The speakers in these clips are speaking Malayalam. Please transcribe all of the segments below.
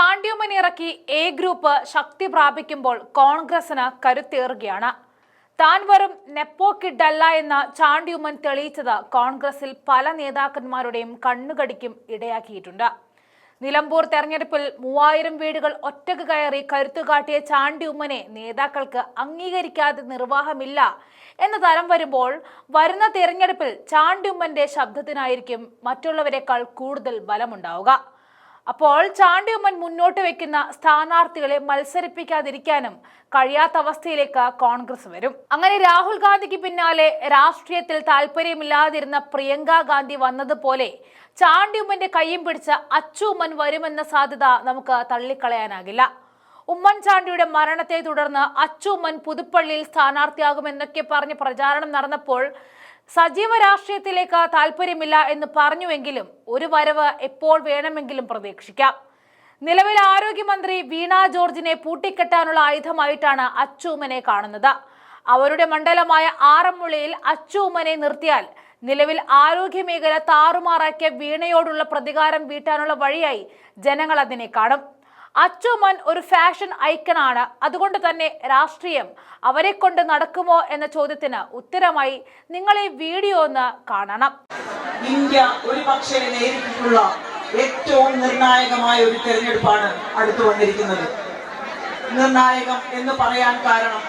ചാണ്ടിയുമ്മൻ ഇറക്കി എ ഗ്രൂപ്പ് ശക്തി പ്രാപിക്കുമ്പോൾ കോൺഗ്രസിന് കരുത്തേറുകയാണ്. താൻ വെറും നെപ്പോ കിഡല്ല എന്ന ചാണ്ടിയുമ്മൻ തെളിയിച്ചത് കോൺഗ്രസിൽ പല നേതാക്കന്മാരുടെയും കണ്ണുകടിക്കും ഇടയാക്കിയിട്ടുണ്ട്. നിലമ്പൂർ തെരഞ്ഞെടുപ്പിൽ മൂവായിരം വീടുകൾ ഒറ്റയ്ക്ക് കയറി കരുത്തുകാട്ടിയ ചാണ്ടിയുമ്മനെ നേതാക്കൾക്ക് അംഗീകരിക്കാതെ നിർവാഹമില്ല എന്ന തരം വരുമ്പോൾ വരുന്ന തെരഞ്ഞെടുപ്പിൽ ചാണ്ടിയുമ്മന്റെ ശബ്ദത്തിനായിരിക്കും മറ്റുള്ളവരെക്കാൾ കൂടുതൽ ബലമുണ്ടാവുക. അപ്പോൾ ചാണ്ടിയുമ്മൻ മുന്നോട്ട് വെക്കുന്ന സ്ഥാനാർത്ഥികളെ മത്സരിപ്പിക്കാതിരിക്കാനും കഴിയാത്ത അവസ്ഥയിലേക്ക് കോൺഗ്രസ് വരും. അങ്ങനെ രാഹുൽ ഗാന്ധിക്ക് പിന്നാലെ രാഷ്ട്രീയത്തിൽ താല്പര്യമില്ലാതിരുന്ന പ്രിയങ്ക ഗാന്ധി വന്നതുപോലെ ചാണ്ടിയുമ്മന്റെ കയ്യും പിടിച്ച അച്ചുമ്മൻ വരുമെന്ന സാധ്യത നമുക്ക് തള്ളിക്കളയാനാകില്ല. ഉമ്മൻചാണ്ടിയുടെ മരണത്തെ തുടർന്ന് അച്ചുമ്മൻ പുതുപ്പള്ളിയിൽ സ്ഥാനാർത്ഥിയാകുമെന്നൊക്കെ പറഞ്ഞ് പ്രചാരണം നടന്നപ്പോൾ സജീവ രാഷ്ട്രീയത്തിലേക്ക് താല്പര്യമില്ല എന്ന് പറഞ്ഞുവെങ്കിലും ഒരു വരവ് എപ്പോൾ വേണമെങ്കിലും പ്രതീക്ഷിക്കാം. നിലവിലെ ആരോഗ്യമന്ത്രി വീണ ജോർജിനെ പൂട്ടിക്കെട്ടാനുള്ള ആയുധമായിട്ടാണ് അച്ചൂമനെ കാണുന്നത്. അവരുടെ മണ്ഡലമായ ആറന്മുളയിൽ അച്ചൂമനെ നിർത്തിയാൽ നിലവിൽ ആരോഗ്യ മേഖല താറുമാറാക്കിയ വീണയോടുള്ള പ്രതികാരം വീട്ടാനുള്ള വഴിയായി ജനങ്ങൾ അതിനെ കാണും. അച്ചുമൻ ഒരു ഫാഷൻ ഐക്കണാണ്. അതുകൊണ്ട് തന്നെ രാഷ്ട്രീയം അവരെ കൊണ്ട് നടക്കുമോ എന്ന ചോദ്യത്തിന് ഉത്തരമായി നിങ്ങൾ ഈ വീഡിയോ ഒന്ന് കാണണം. ഇന്ത്യ ഒരു പക്ഷേ നേരിട്ടിട്ടുള്ള ഏറ്റവും നിർണായകമായ ഒരു തെരഞ്ഞെടുപ്പാണ് അടുത്തു വന്നിരിക്കുന്നത്. നിർണായകം എന്ന് പറയാൻ കാരണം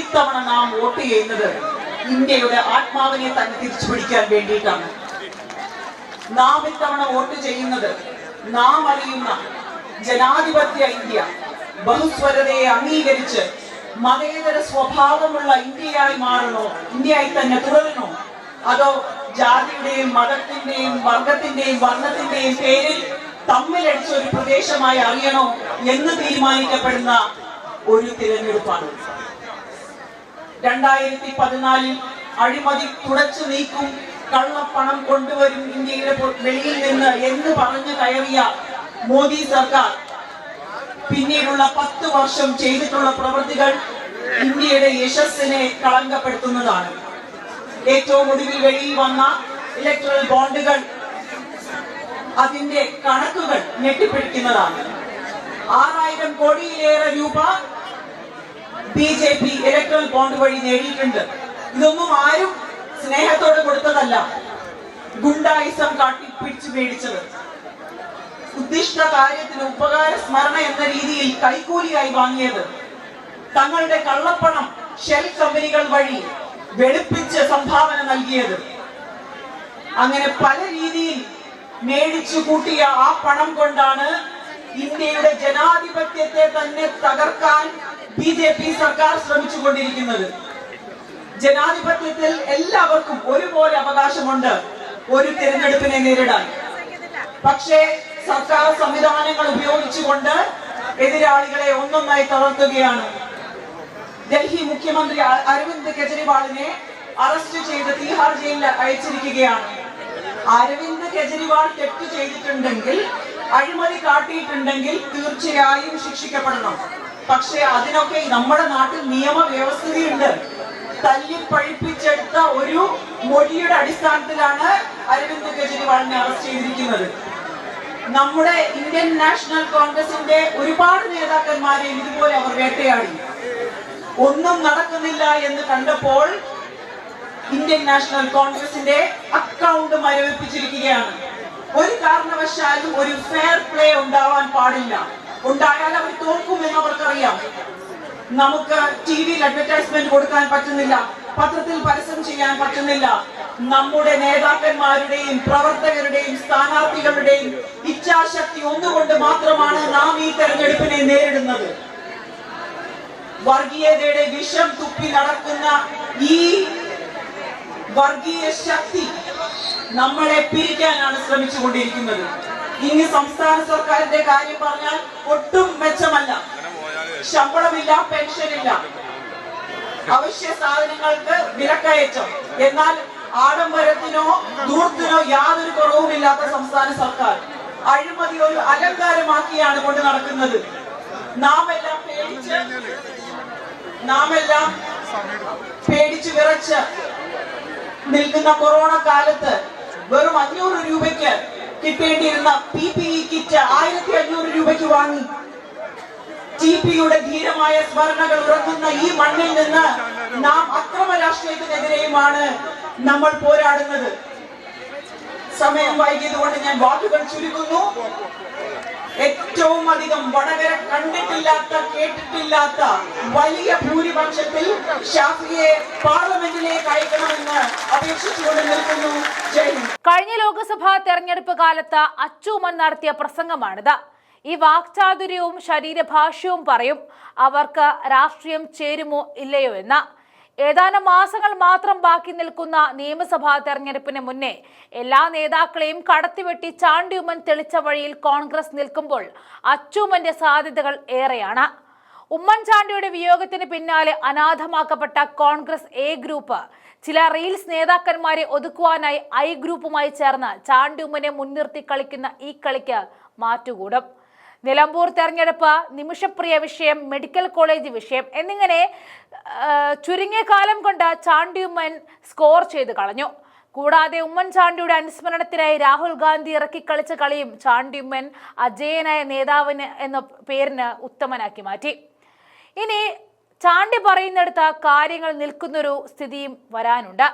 ഇത്തവണ നാം വോട്ട് ചെയ്യുന്നത് ഇന്ത്യയുടെ ആത്മാവിനെ തന്നെ തിരിച്ചു പിടിക്കാൻ വേണ്ടിയിട്ടാണ്. നാം ഇത്തവണ വോട്ട് ചെയ്യുന്നത് നാം അറിയുന്ന ജനാധിപത്യ ഇന്ത്യ ബഹുസ്വരതയെ അംഗീകരിച്ച് മതേതര സ്വഭാവമുള്ള ഇന്ത്യയായി മാറണോ? ഇന്ത്യയായി തന്നെ തുടരണോ? അതോ ജാതിയുടെയും മതത്തിന്റെയും വർഗത്തിന്റെയും വർണത്തിന്റെയും പേരിൽ തമ്മിലടിച്ച ഒരു പ്രദേശമായി അറിയണോ എന്ന് തീരുമാനിക്കപ്പെടുന്ന ഒരു തിരഞ്ഞെടുപ്പാണ്. രണ്ടായിരത്തി പതിനാലിൽ അഴിമതി തുടച്ചു നീക്കും കള്ളപ്പണം കൊണ്ടുവരും ഇന്ത്യയുടെ വെളിയിൽ നിന്ന് എന്ന് പറഞ്ഞു കയറിയ മോദി സർക്കാർ പിന്നീടുള്ള പത്ത് വർഷം ചെയ്തിട്ടുള്ള പ്രവൃത്തികൾ ഇന്ത്യയുടെ യശസ്സിനെ കളങ്കപ്പെടുത്തുന്നതാണ്. ഏറ്റവും ഒടുവിൽ വെളിയിൽ വന്ന ഇലക്ട്രൽ ബോണ്ടുകൾ അതിന്റെ കണക്കുകൾ ഞെട്ടിപ്പിടിക്കുന്നതാണ്. ആറായിരം കോടിയിലേറെ രൂപ B J P electoral bond വഴി നേടിയിട്ടുണ്ട്. ഇതൊന്നും ആരും സ്നേഹത്തോടെ കൊടുത്തതല്ല. ഗുണ്ടായിസം കാട്ടി പിടിച്ചു മേടിച്ചത്. ഉദ്ദിഷ്ട കാര്യത്തിന് ഉപകാര സ്മരണ എന്ന രീതിയിൽ കൈക്കൂലിയായി വാങ്ങിയത് തങ്ങളുടെ കള്ളപ്പണം ഷെൽ കമ്പനികൾ വഴി വെളുപ്പിച്ച് സംഭാവന നൽകിയത്. അങ്ങനെ പല രീതിയിൽ മേടിച്ചു കൂട്ടിയ ആ പണം കൊണ്ടാണ് ഇന്ത്യയുടെ ജനാധിപത്യത്തെ തന്നെ തകർക്കാൻ ബി ജെ പി സർക്കാർ ശ്രമിച്ചുകൊണ്ടിരിക്കുന്നത്. ജനാധിപത്യത്തിൽ എല്ലാവർക്കും ഒരുപോലെ അവകാശമുണ്ട് ഒരു തിരഞ്ഞെടുപ്പിനെ നേരിടാൻ. പക്ഷേ സർക്കാർ സംവിധാനങ്ങൾ ഉപയോഗിച്ചുകൊണ്ട് എതിരാളികളെ ഒന്നൊന്നായി തളർത്തുകയാണ് ഡൽഹി മുഖ്യമന്ത്രി അരവിന്ദ് കെജ്രിവാളിനെ അറസ്റ്റ് ചെയ്ത് തീഹാർ ജയിലിൽ അയച്ചിരിക്കുകയാണ്. അരവിന്ദ് കെജ്രിവാൾ തെറ്റ് ചെയ്തിട്ടുണ്ടെങ്കിൽ അഴിമതി കാട്ടിയിട്ടുണ്ടെങ്കിൽ തീർച്ചയായും ശിക്ഷിക്കപ്പെടണം. പക്ഷെ അതിനൊക്കെ നമ്മുടെ നാട്ടിൽ നിയമവ്യവസ്ഥയുണ്ട് തല്ലി പഴിപ്പിച്ചെടുത്ത ഒരു മൊഴിയുടെ അടിസ്ഥാനത്തിലാണ് അരവിന്ദ് കെജ്രിവാളിനെ അറസ്റ്റ് ചെയ്തിരിക്കുന്നത്. നമ്മുടെ ഇന്ത്യൻ നാഷണൽ കോൺഗ്രസിന്റെ ഒരുപാട് നേതാക്കന്മാരെ ഇതുപോലെ അവർ വേട്ടയാടി. ഒന്നും നടക്കുന്നില്ല എന്ന് കണ്ടപ്പോൾ ഇന്ത്യൻ നാഷണൽ കോൺഗ്രസിന്റെ അക്കൗണ്ട് മരവിപ്പിച്ചിരിക്കുകയാണ്. ഒരു കാരണവശാലും ഒരു ഫെയർ പ്ലേ ഉണ്ടാവാൻ പാടില്ല. ഉണ്ടായാൽ അവർ തോൽക്കുമെന്ന് അവർക്കറിയാം. നമുക്ക് ടി വിയിൽ അഡ്വർടൈസ്മെന്റ് കൊടുക്കാൻ പറ്റുന്നില്ല. പത്രത്തിൽ പരസ്യം ചെയ്യാൻ പറ്റുന്നില്ല. നമ്മുടെ നേതാക്കന്മാരുടെയും പ്രവർത്തകരുടെയും സ്ഥാനാർത്ഥികളുടെയും ഇച്ഛാശക്തി ഒന്നുകൊണ്ട് മാത്രമാണ് നാം ഈ തെരഞ്ഞെടുപ്പിനെ നേരിടുന്നത്. വർഗീയതയുടെ വിഷം തുപ്പി നടക്കുന്ന ഈ വർഗീയ ശക്തി നമ്മളെ പിരിക്കാനാണ് ശ്രമിച്ചുകൊണ്ടിരിക്കുന്നത്. ഇനി സംസ്ഥാന സർക്കാരിന്റെ കാര്യം പറഞ്ഞാൽ ഒട്ടും മെച്ചമല്ല. ശമ്പളമില്ല പെൻഷനില്ല. അവശ്യ സാധനങ്ങൾക്ക് വിലക്കയറ്റം. എന്നാൽ ആഡംബരത്തിനോ ദൂർത്തിനോ യാതൊരു കുറവുമില്ലാത്ത സംസ്ഥാന സർക്കാർ. അഴിമതി ഒരു അലങ്കാരമാക്കിയാണ് കൊണ്ട് നടക്കുന്നത്. നാം എല്ലാം പേടിച്ച് നാം എല്ലാം പേടിച്ച് വിറച്ച് നിൽക്കുന്ന കൊറോണ കാലത്ത് വെറും അഞ്ഞൂറ് രൂപയ്ക്ക് കിട്ടേണ്ടിയിരുന്ന പി പി ഇ കിറ്റ് ആയിരത്തി അഞ്ഞൂറ് രൂപയ്ക്ക് വാങ്ങി. ടി പിയുടെ ധീരമായ സ്മരണകൾ ഉറക്കുന്ന ഈ മണ്ണിൽ നിന്ന് നാം അക്രമ രാഷ്ട്രീയത്തിനെതിരെയുമാണ് നമ്മൾ പോരാടുന്നത്. സമയം വൈകിയത് കൊണ്ട് ഞാൻ വാക്കുകൾ ചുരുക്കുന്നു. ഏറ്റവും അധികം വടകര കണ്ടിട്ടില്ലാത്ത കേട്ടിട്ടില്ലാത്ത വലിയ ഭൂരിപക്ഷത്തിൽ ഷാഫിയെ പാർലമെന്റിലേക്ക് അയക്കണമെന്ന് അപേക്ഷിച്ചുകൊണ്ട് നിൽക്കുന്നു. കഴിഞ്ഞ ലോക്സഭാ തെരഞ്ഞെടുപ്പ് കാലത്ത് അച്ചൂമൻ നടത്തിയ പ്രസംഗമാണിത്. ഈ വാക്ചാതുര്യവും ശരീരഭാഷയും പറയും അവർക്ക് രാഷ്ട്രീയം ചേരുമോ ഇല്ലയോ എന്ന്. ഏതാനും മാസങ്ങൾ മാത്രം ബാക്കി നിൽക്കുന്ന നിയമസഭാ തെരഞ്ഞെടുപ്പിന് മുന്നേ എല്ലാ നേതാക്കളെയും കടത്തിവെട്ടി ചാണ്ടിയുമൻ തെളിച്ച വഴിയിൽ കോൺഗ്രസ് നിൽക്കുമ്പോൾ അച്ചൂമന്റെ സാധ്യതകൾ ഏറെയാണ്. ഉമ്മൻചാണ്ടിയുടെ വിയോഗത്തിന് പിന്നാലെ അനാഥമാക്കപ്പെട്ട കോൺഗ്രസ് എ ഗ്രൂപ്പ് ചില റീൽസ് നേതാക്കന്മാരെ ഒതുക്കുവാനായി ഐ ഗ്രൂപ്പുമായി ചേർന്ന് ചാണ്ടിയുമ്മനെ മുൻനിർത്തി കളിക്കുന്ന ഈ കളിക്ക് മാറ്റുകൂടും. നിലമ്പൂർ തെരഞ്ഞെടുപ്പ് നിമിഷപ്രിയ വിഷയം മെഡിക്കൽ കോളേജ് വിഷയം എന്നിങ്ങനെ ചുരുങ്ങിയ കാലം കൊണ്ട് ചാണ്ടിയുമ്മൻ സ്കോർ ചെയ്ത് കളഞ്ഞു. കൂടാതെ ഉമ്മൻചാണ്ടിയുടെ അനുസ്മരണത്തിനായി രാഹുൽ ഗാന്ധി ഇറക്കി കളിച്ച കളിയും ചാണ്ടിയുമ്മൻ അജയനായ നേതാവിന് എന്ന പേരിന് ഉത്തമനാക്കി മാറ്റി. ഇനി ചാണ്ടി പറയുന്നിടത്ത് കാര്യങ്ങൾ നിൽക്കുന്നൊരു സ്ഥിതിയും വരാനുണ്ട്.